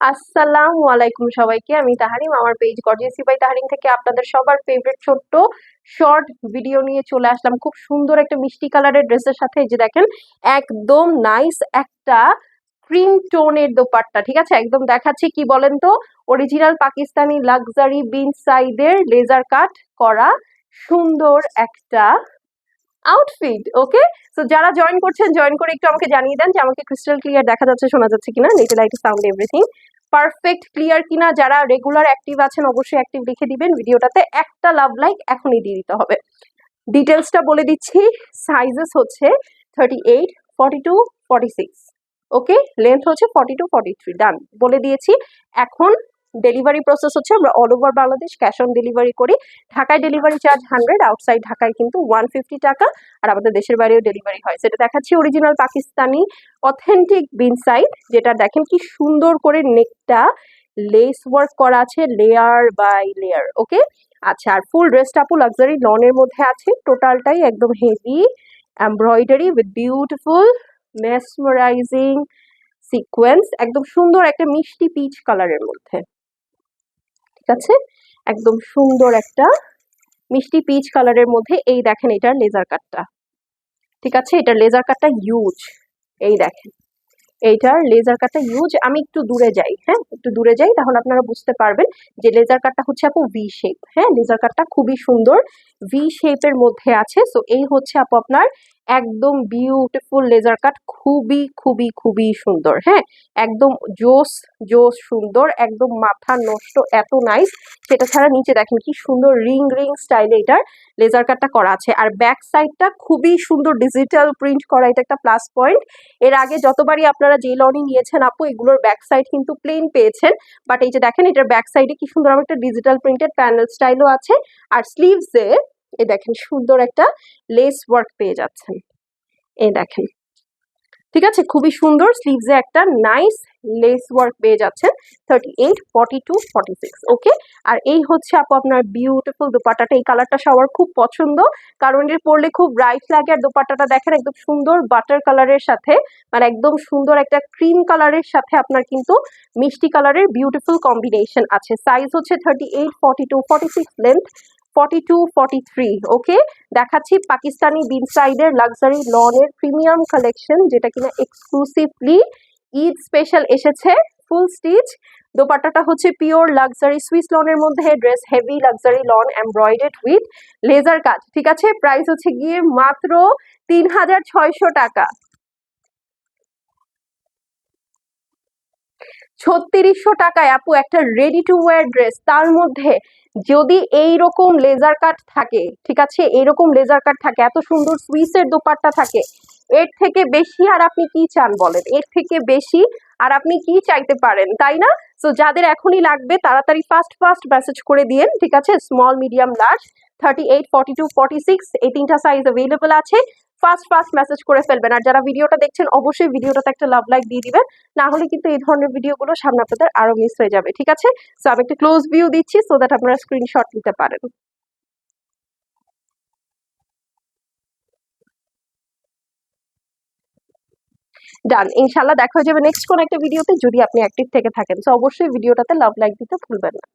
আসসালামু আলাইকুম সবাইকে। আমি তাহারিম, আমার পেজ গর্জিয়াসি বাই তাহারিম থেকে আপনাদের সবার ফেভারিট ছোট্ট শর্ট ভিডিও নিয়ে চলে আসলাম। খুব সুন্দর একটা মিষ্টি কালারের ড্রেসের সাথে যে দেখেন, একদম নাইস একটা ক্রিম টোনের দোপাট্টা, ঠিক আছে? একদম দেখাচ্ছি কি বলেন তো? অরিজিনাল পাকিস্তানি লাক্সারি বিন সাইডের লেজার কাট করা সুন্দর একটা আউটফিট ওকে তো যারা জয়েন করছেন জয়েন করে একটু আমাকে জানিয়ে দেন যে আমাকে ক্রিস্টাল ক্লিয়ার দেখা যাচ্ছে, শোনা যাচ্ছে কিনা নেটে light sound everything perfect clear কিনা, যারা রেগুলার অ্যাক্টিভ আছেন, অবশ্যই অ্যাক্টিভ লিখে দিবেন। ভিডিওটাতে একটা লাভ লাইক এখনই দিয়ে দিতে হবে। ডিটেলসটা বলে দিচ্ছি সাইজেস হচ্ছে thirty eight forty two forty six okay length হচ্ছে forty two forty three done বলে দিয়েছি, এখন ডেলিভারি প্রসেস হচ্ছে আমরা all over Bangladesh cash on delivery করি। ঢাকায় ডেলিভারি চার্জ হান্ড্রেড আউটসাইড ঢাকায় কিন্তু ওয়ান ফিফটি টাকা আর আমাদের দেশের বাইরেও ডেলিভারি হয়। সেটা দেখাচ্ছি অরিজিনাল পাকিস্তানি অথেন্টিক বিনসাইড যেটা দেখেন কি সুন্দর করে নেকটা লেস ওয়ার্ক করা আছে লেয়ার বাই লেয়ার ওকে আচ্ছা আর ফুল ড্রেসটা আপু লাক্সারি লনের মধ্যে আছে। টোটালটাই একদম heavy embroidery with beautiful mesmerising sequence একদম সুন্দর একটা মিষ্টি পিচ কালারের মধ্যে। ঠিক আছে একদম সুন্দর একটা মিষ্টি পিচ কালারের মধ্যে এই দেখেন এটার লেজার কাটটা ঠিক আছে? এটার লেজার কাটটা ইউজ এই দেখেন। এইটার লেজার কাটটা ইউজ আমি একটু দূরে যাই হ্যাঁ? একটু দূরে যাই তাহলে আপনারা বুঝতে পারবেন যে লেজার কাটটা হচ্ছে আপু ভি শেপ হ্যাঁ? লেজার কাটটা খুবই সুন্দর। ভি শেপের মধ্যে আছে। সো এই হচ্ছে আপু আপনার একদম বিউটিফুল লেজার কাট খুবই খুবই খুবই সুন্দর হ্যাঁ? একদম জোস জোস সুন্দর, একদম মাথা নষ্ট, এত নাইস সেটা ছাড়া নিচে দেখেন কি সুন্দর রিং রিং স্টাইলে এটার লেজার কাটটা করা আছে। আর ব্যাক সাইডটা খুবই সুন্দর ডিজিটাল প্রিন্ট করা, এটা একটা প্লাস পয়েন্ট এর আগে যতবারই আপনারা যে লনই নিয়েছেন আপু, এগুলোর ব্যাক সাইড কিন্তু প্লেন পেয়েছেন। বাট এই যে দেখেন, এটার ব্যাক সাইডে কি সুন্দর একটা ডিজিটাল প্রিন্টেড প্যানেল স্টাইলও আছে। আর স্লিভসে এই দেখেন, সুন্দর একটা লেস ওয়ার্ক পেয়ে যাচ্ছেন। এই দেখেন। ঠিক আছে? খুবই সুন্দর স্লিভসে একটা নাইস লেস ওয়ার্ক পেয়ে যাচ্ছেন thirty eight forty two six okay আর এই হচ্ছে আপু আপনার বিউটিফুল দোপাট্টাটা। এই কালারটা সবার খুব পছন্দ। কারণ এর পরলে খুব ব্রাইট লাগে আর দোপাট্টাটা দেখেন একদম সুন্দর বাটার কালারের সাথে মানে একদম সুন্দর একটা ক্রিম কালারের সাথে আপনার কিন্তু মিষ্টি কালারের বিউটিফুল কম্বিনেশন আছে। সাইজ হচ্ছে thirty eight forty two forty six length forty two forty three okay দেখাচ্ছি পাকিস্তানি বিন সাইডের লাক্সারি লনের প্রিমিয়াম কালেকশন যেটা কিনা এক্সক্লুসিভলি ঈদ স্পেশাল এসেছে ফুল স্টিচ দোপাট্টাটা হচ্ছে পিওর লাক্সারি সুইস লনের মধ্যে dress heavy luxury lawn embroidered with laser কাজ ঠিক আছে? প্রাইস হচ্ছে গিয়ে মাত্র তিন হাজার ছয়শো টাকা। ছত্রিশশো টাকায় আপু একটা রেডি টু ওয়ার ড্রেস তার মধ্যে যদি এই রকম লেজার কাট থাকে, ঠিক আছে? এইরকম লেজার কাট থাকে, এত সুন্দর সুইসের দোপাট্টা থাকে, এর থেকে বেশি আর আপনি কি চান বলেন? এর থেকে বেশি আর আপনি কি চাইতে পারেন, তাই না? তো যাদের এখনই লাগবে, তাড়াতাড়ি ফাস্ট ফাস্ট মেসেজ করে দিয়েন, ঠিক আছে? Small medium large thirty eight forty two forty six এই তিনটা সাইজ অ্যাভেলেবল আছে। ফাস্ট ফাস্ট মেসেজ করে ফেলবেন। আর যারা ভিডিওটা দেখছেন, অবশ্যই ভিডিওটাতে একটা লাভ লাইক দিয়ে দিবেন। না হলে কিন্তু এই ধরনের ভিডিওগুলো সামনে আপনাদের আরও মিস হয়ে যাবে, ঠিক আছে? সো আমি একটা ক্লোজ ভিউ দিচ্ছি সো দ্যাট আপনারা স্ক্রিনশট নিতে পারেন। ডান ইনশাল্লাহ দেখা হয়ে যাবে নেক্সট কোন একটা ভিডিওতে যদি আপনি অ্যাক্টিভ থেকে থাকেন। সো অবশ্যই ভিডিওটাতে লাভ লাইক দিতে ভুলবেন না।